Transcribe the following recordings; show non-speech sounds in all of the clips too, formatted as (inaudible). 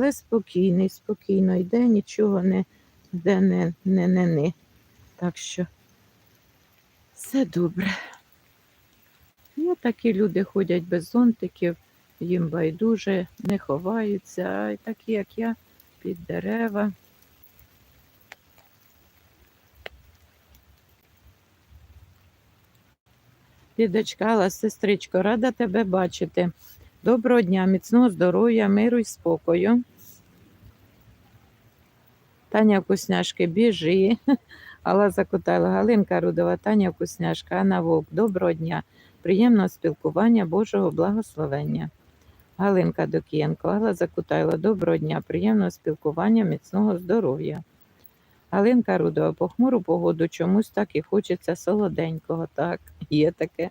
але спокійний, спокійно йде, нічого не де не, не, не, не. Так що все добре. Є такі люди ходять без зонтиків, їм байдуже, не ховаються, а такі, як я, під дерева. Лідочка, Алла, сестричко, рада тебе бачити. Доброго дня, міцного здоров'я, миру і спокою. Таня Вкусняшки, біжи. (laughs) Алла Закутайла, Галинка Рудова, Таня Вкусняшка, Анна Вовк. Доброго дня. Приємного спілкування, Божого благословення. Галинка Докієнко, Алла Закутайла, доброго дня, приємного спілкування, міцного здоров'я. Галинка Рудова, похмуру погоду чомусь так і хочеться солоденького. Так, є таке.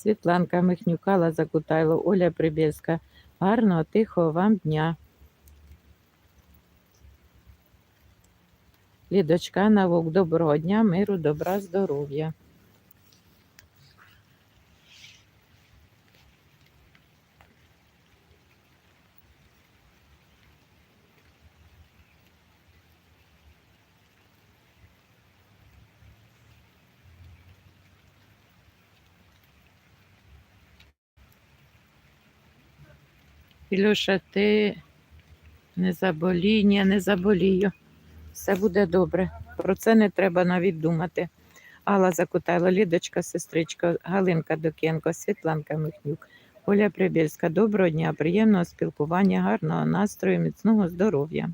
Світланка Михнюкала Закутайло, Оля Прибєльська. Гарного, тихого вам дня. Лідочка Навук, доброго дня, миру, добра, здоров'я. Ілюша, ти не заболій, ні, не заболію. Все буде добре. Про це не треба навіть думати. Алла Закутайла, Лідочка, сестричка, Галинка Докенко, Світланка Михнюк, Оля Прибільська. Доброго дня, приємного спілкування, гарного настрою, міцного здоров'я.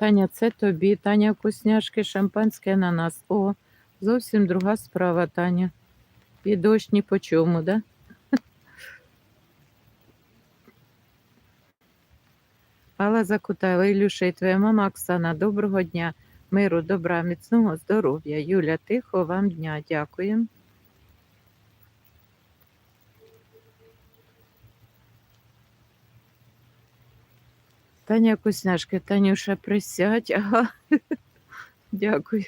Таня, це тобі. Таня вкусняшки, шампанське на нас. О, зовсім друга справа, Таня. І дощ ні по чому, да? (laughs) Алла Закутайла, Ілюша і твоя мама Оксана, доброго дня, миру, добра, міцного здоров'я. Юля, тихо вам дня. Дякую. Таня Кусняшки, Танюша, присядь. (laughs) Ага. Дякую.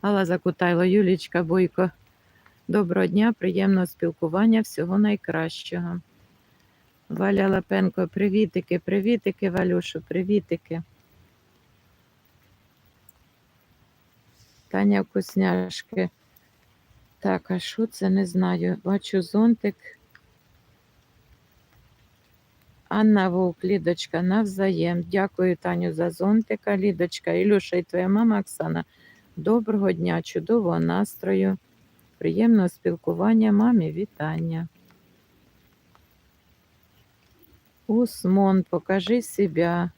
Алла Закутайло, Юлічка Бойко. Доброго дня, приємного спілкування, всього найкращого. Валя Лапенко, привітики, привітики, Валюшу, привітики. Таня Вкусняшки. Так, а що це не знаю. Бачу зонтик. Анна Вовк, Лідочка, навзаєм. Дякую, Таню, за зонтика. Лідочка, Ілюша і твоя мама Оксана. Доброго дня, чудового настрою, приємного спілкування, мамі, вітання. Усмон, покажи себе.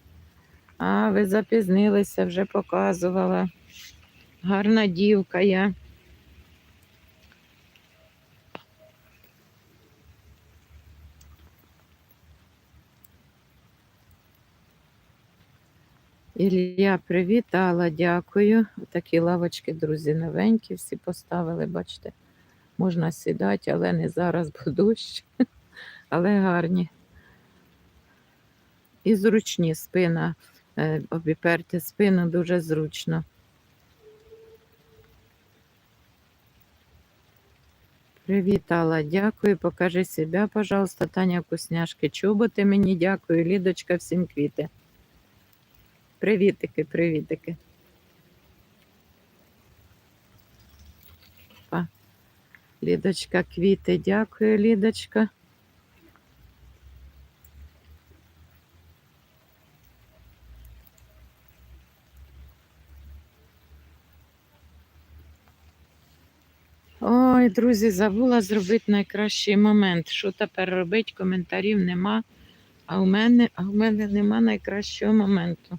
А, ви запізнилися, вже показувала. Гарна дівка я. Ілля, привіт, Алла, дякую. Такі лавочки, друзі, новенькі, всі поставили, бачите, можна сідати, але не зараз, бо дощ, (laughs) але гарні. І зручні спина, е, обіперти спину дуже зручно. Привіт, Алла, дякую. Покажи себе, пожалуйста, Таня Вкусняшки. Чоботи мені дякую. Лідочка, всім квіти. Привітики, привітики. Лідочка, квіти, дякую, Лідочка. Ой, друзі, забула зробити найкращий момент. Що тепер робити? Коментарів нема. А у мене, а у мене нема найкращого моменту.